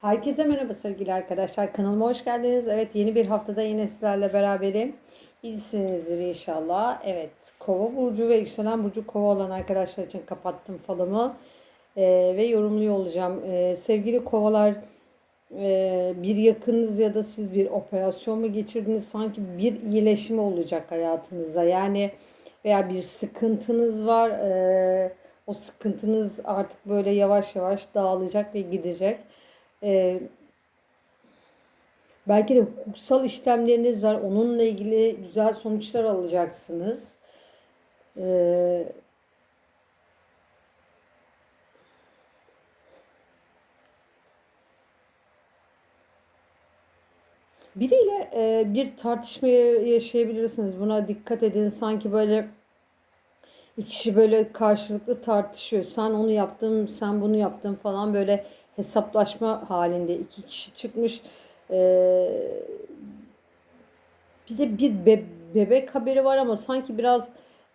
Herkese merhaba sevgili arkadaşlar. Kanalıma hoş geldiniz. Evet yeni bir haftada yine sizlerle beraberim. İyisinizdir inşallah. Evet kova burcu ve yükselen burcu kova olan arkadaşlar için kapattım falımı. Ee, ve yorumluyor olacağım. Ee, sevgili kovalar e, bir yakınınız ya da siz bir operasyon mu geçirdiniz? Sanki bir iyileşme olacak hayatınızda. Yani veya bir sıkıntınız var. Ee, o sıkıntınız artık böyle yavaş yavaş dağılacak ve gidecek. Ee, belki de hukuksal işlemleriniz var. Onunla ilgili güzel sonuçlar alacaksınız. Ee, biriyle e, bir tartışma yaşayabilirsiniz. Buna dikkat edin. Sanki böyle iki kişi böyle karşılıklı tartışıyor. Sen onu yaptın, sen bunu yaptın falan böyle hesaplaşma halinde iki kişi çıkmış. Ee, bir de bir be- bebek haberi var ama sanki biraz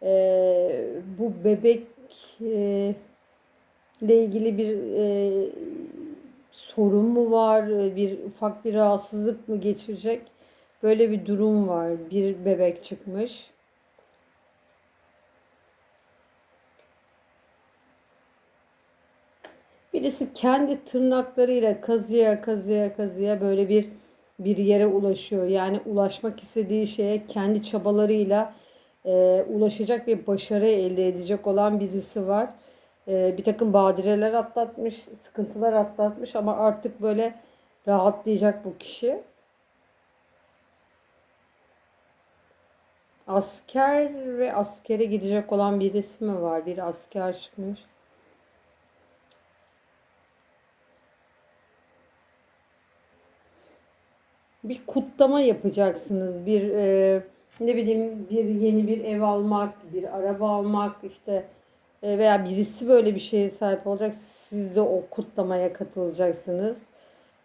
e, bu bebek e, ile ilgili bir e, sorun mu var? Bir ufak bir rahatsızlık mı geçirecek? Böyle bir durum var. Bir bebek çıkmış. Birisi kendi tırnaklarıyla kazıya kazıya kazıya böyle bir bir yere ulaşıyor. Yani ulaşmak istediği şeye kendi çabalarıyla e, ulaşacak bir başarı elde edecek olan birisi var. E, bir takım badireler atlatmış, sıkıntılar atlatmış ama artık böyle rahatlayacak bu kişi. Asker ve askere gidecek olan birisi mi var? Bir asker çıkmış. Bir kutlama yapacaksınız. Bir e, ne bileyim bir yeni bir ev almak, bir araba almak işte e, veya birisi böyle bir şeye sahip olacak. Siz de o kutlamaya katılacaksınız.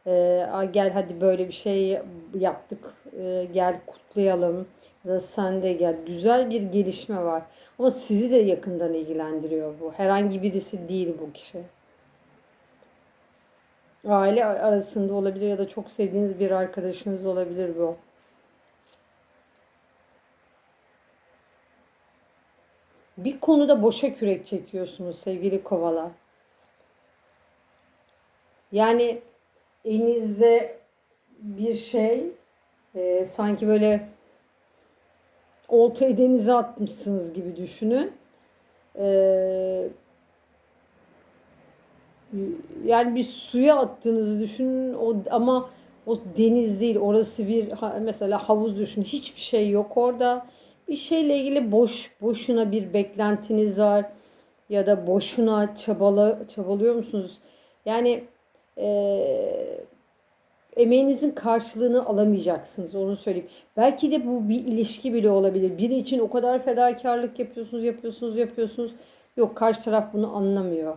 E, "Aa, gel hadi böyle bir şey yaptık. E, gel kutlayalım. Ya da sen de gel. Güzel bir gelişme var. Ama sizi de yakından ilgilendiriyor bu. Herhangi birisi değil bu kişi. Aile arasında olabilir ya da çok sevdiğiniz bir arkadaşınız olabilir bu. Bir konuda boşa kürek çekiyorsunuz sevgili kovalar. Yani elinizde bir şey e, sanki böyle oltayı denize atmışsınız gibi düşünün. E, yani bir suya attığınızı düşünün o ama o deniz değil orası bir mesela havuz düşün hiçbir şey yok orada bir şeyle ilgili boş boşuna bir beklentiniz var ya da boşuna çabala çabalıyor musunuz yani eee emeğinizin karşılığını alamayacaksınız onu söyleyeyim. Belki de bu bir ilişki bile olabilir. Biri için o kadar fedakarlık yapıyorsunuz, yapıyorsunuz, yapıyorsunuz. Yok karşı taraf bunu anlamıyor.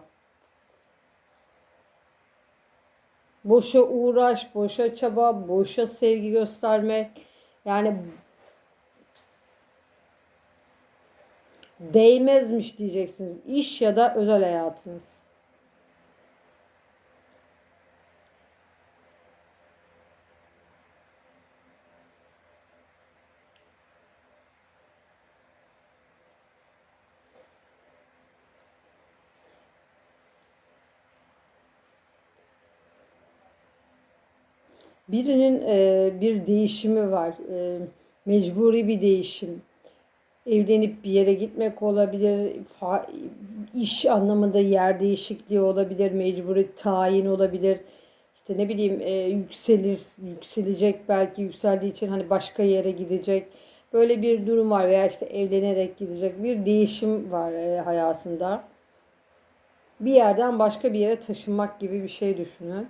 Boşa uğraş, boşa çaba, boşa sevgi göstermek. Yani değmezmiş diyeceksiniz. İş ya da özel hayatınız. Birinin e, bir değişimi var. E, mecburi bir değişim. Evlenip bir yere gitmek olabilir. Fa, iş anlamında yer değişikliği olabilir. Mecburi tayin olabilir. İşte ne bileyim e, yükselir, yükselecek belki yükseldiği için hani başka yere gidecek. Böyle bir durum var veya işte evlenerek gidecek bir değişim var e, hayatında. Bir yerden başka bir yere taşınmak gibi bir şey düşünün.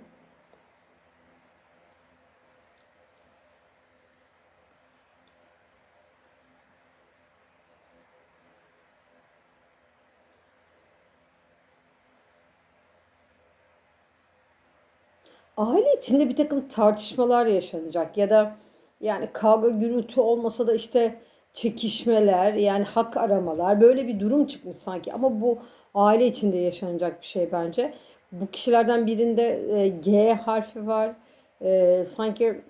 Aile içinde bir takım tartışmalar yaşanacak ya da yani kavga gürültü olmasa da işte çekişmeler yani hak aramalar böyle bir durum çıkmış sanki ama bu aile içinde yaşanacak bir şey bence. bu kişilerden birinde e, G harfi var. E, sanki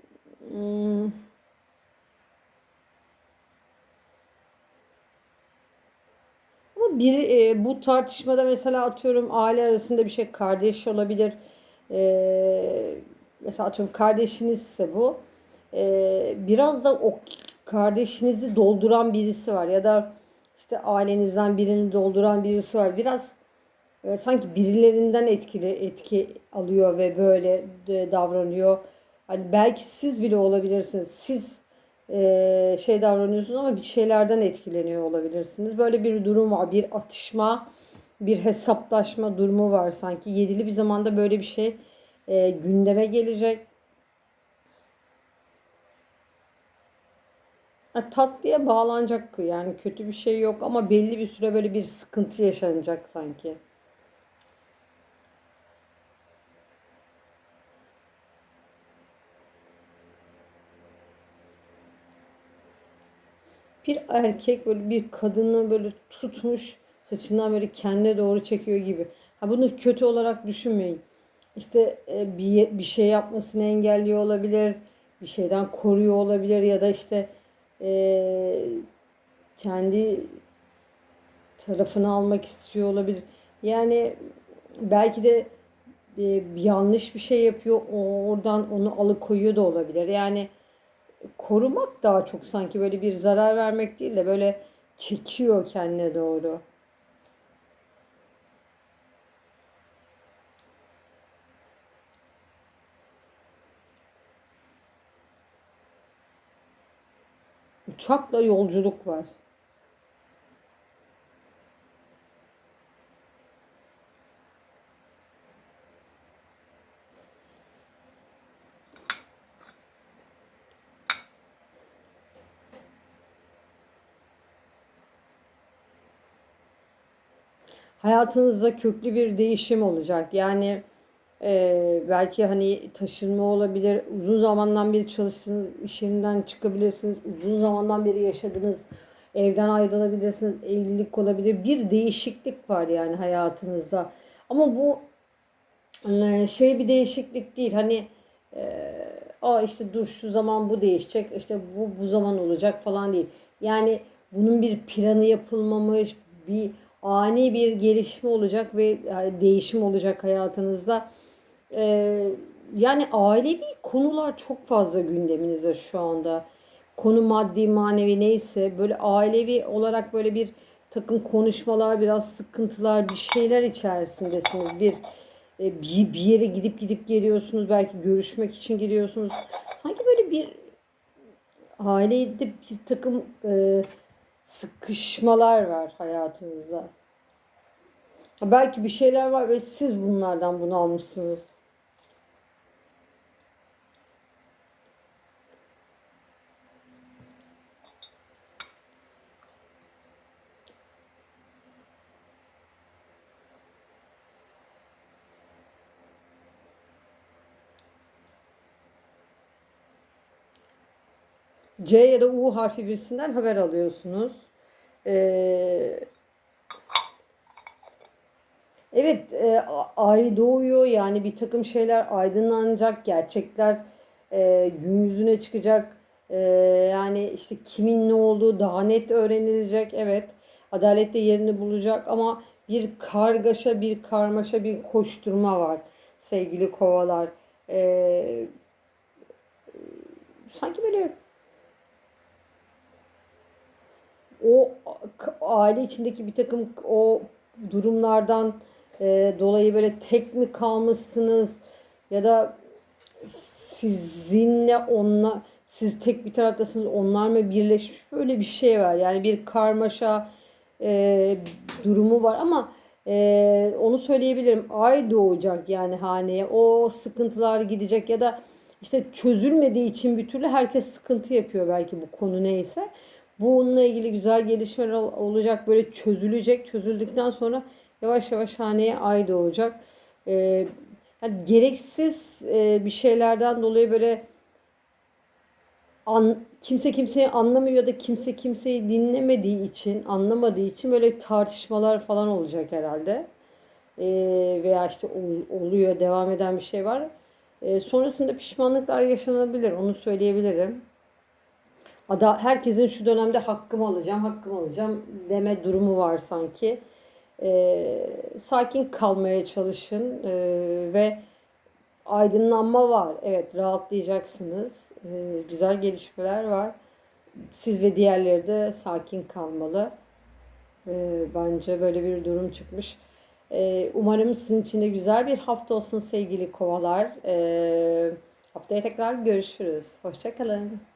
hmm, ama bir e, bu tartışmada mesela atıyorum aile arasında bir şey kardeş olabilir. E, mesela atıyorum kardeşinizse bu e, biraz da o kardeşinizi dolduran birisi var ya da işte ailenizden birini dolduran birisi var. Biraz e, sanki birilerinden etkili etki alıyor ve böyle de davranıyor. Hani belki siz bile olabilirsiniz. Siz e, şey davranıyorsunuz ama bir şeylerden etkileniyor olabilirsiniz. Böyle bir durum var. Bir atışma, bir hesaplaşma durumu var sanki. Yedili bir zamanda böyle bir şey e, gündeme gelecek. Tatlıya bağlanacak yani kötü bir şey yok ama belli bir süre böyle bir sıkıntı yaşanacak sanki. Bir erkek böyle bir kadını böyle tutmuş saçından böyle kendine doğru çekiyor gibi. Ha bunu kötü olarak düşünmeyin. İşte e, bir, bir şey yapmasını engelliyor olabilir, bir şeyden koruyor olabilir ya da işte e, kendi tarafını almak istiyor olabilir. Yani belki de e, yanlış bir şey yapıyor, oradan onu alıkoyuyor da olabilir. Yani korumak daha çok sanki böyle bir zarar vermek değil de böyle çekiyor kendine doğru. Uçakla yolculuk var. Hayatınızda köklü bir değişim olacak. Yani e, belki hani taşınma olabilir. Uzun zamandan beri çalıştığınız iş yerinden çıkabilirsiniz. Uzun zamandan beri yaşadığınız evden ayrılabilirsiniz. Evlilik olabilir. Bir değişiklik var yani hayatınızda. Ama bu e, şey bir değişiklik değil. Hani e, Aa işte dur şu zaman bu değişecek. işte bu bu zaman olacak falan değil. Yani bunun bir planı yapılmamış, bir ani bir gelişme olacak ve değişim olacak hayatınızda. Ee, yani ailevi konular çok fazla gündeminizde şu anda. Konu maddi manevi neyse böyle ailevi olarak böyle bir takım konuşmalar biraz sıkıntılar bir şeyler içerisindesiniz. Bir e, bir, yere gidip gidip geliyorsunuz belki görüşmek için gidiyorsunuz. Sanki böyle bir ailede bir takım e, sıkışmalar var hayatınızda. Belki bir şeyler var ve siz bunlardan bunu almışsınız. C ya da U harfi birisinden haber alıyorsunuz. Ee, evet e, ay doğuyor yani bir takım şeyler aydınlanacak, gerçekler e, gün yüzüne çıkacak. E, yani işte kimin ne olduğu daha net öğrenilecek. Evet adalet de yerini bulacak ama bir kargaşa, bir karmaşa, bir koşturma var sevgili kovalar. E, sanki böyle o aile içindeki bir takım o durumlardan e, dolayı böyle tek mi kalmışsınız? Ya da sizinle onunla siz tek bir taraftasınız onlar mı birleşmiş? Böyle bir şey var. Yani bir karmaşa e, durumu var ama e, onu söyleyebilirim. Ay doğacak yani haneye. O sıkıntılar gidecek ya da işte çözülmediği için bir türlü herkes sıkıntı yapıyor belki bu konu neyse. Bununla ilgili güzel gelişmeler olacak. Böyle çözülecek. Çözüldükten sonra yavaş yavaş haneye ay doğacak. Ee, yani gereksiz e, bir şeylerden dolayı böyle an, kimse kimseyi anlamıyor da kimse kimseyi dinlemediği için, anlamadığı için böyle tartışmalar falan olacak herhalde. e, veya işte ol- oluyor, devam eden bir şey var. E, sonrasında pişmanlıklar yaşanabilir, onu söyleyebilirim. Ada herkesin şu dönemde hakkımı alacağım, hakkımı alacağım deme durumu var sanki. E, sakin kalmaya çalışın e, ve aydınlanma var. Evet, rahatlayacaksınız. E, güzel gelişmeler var. Siz ve diğerleri de sakin kalmalı. E, bence böyle bir durum çıkmış. E, umarım sizin için de güzel bir hafta olsun sevgili kovalar. E, haftaya tekrar görüşürüz. Hoşçakalın.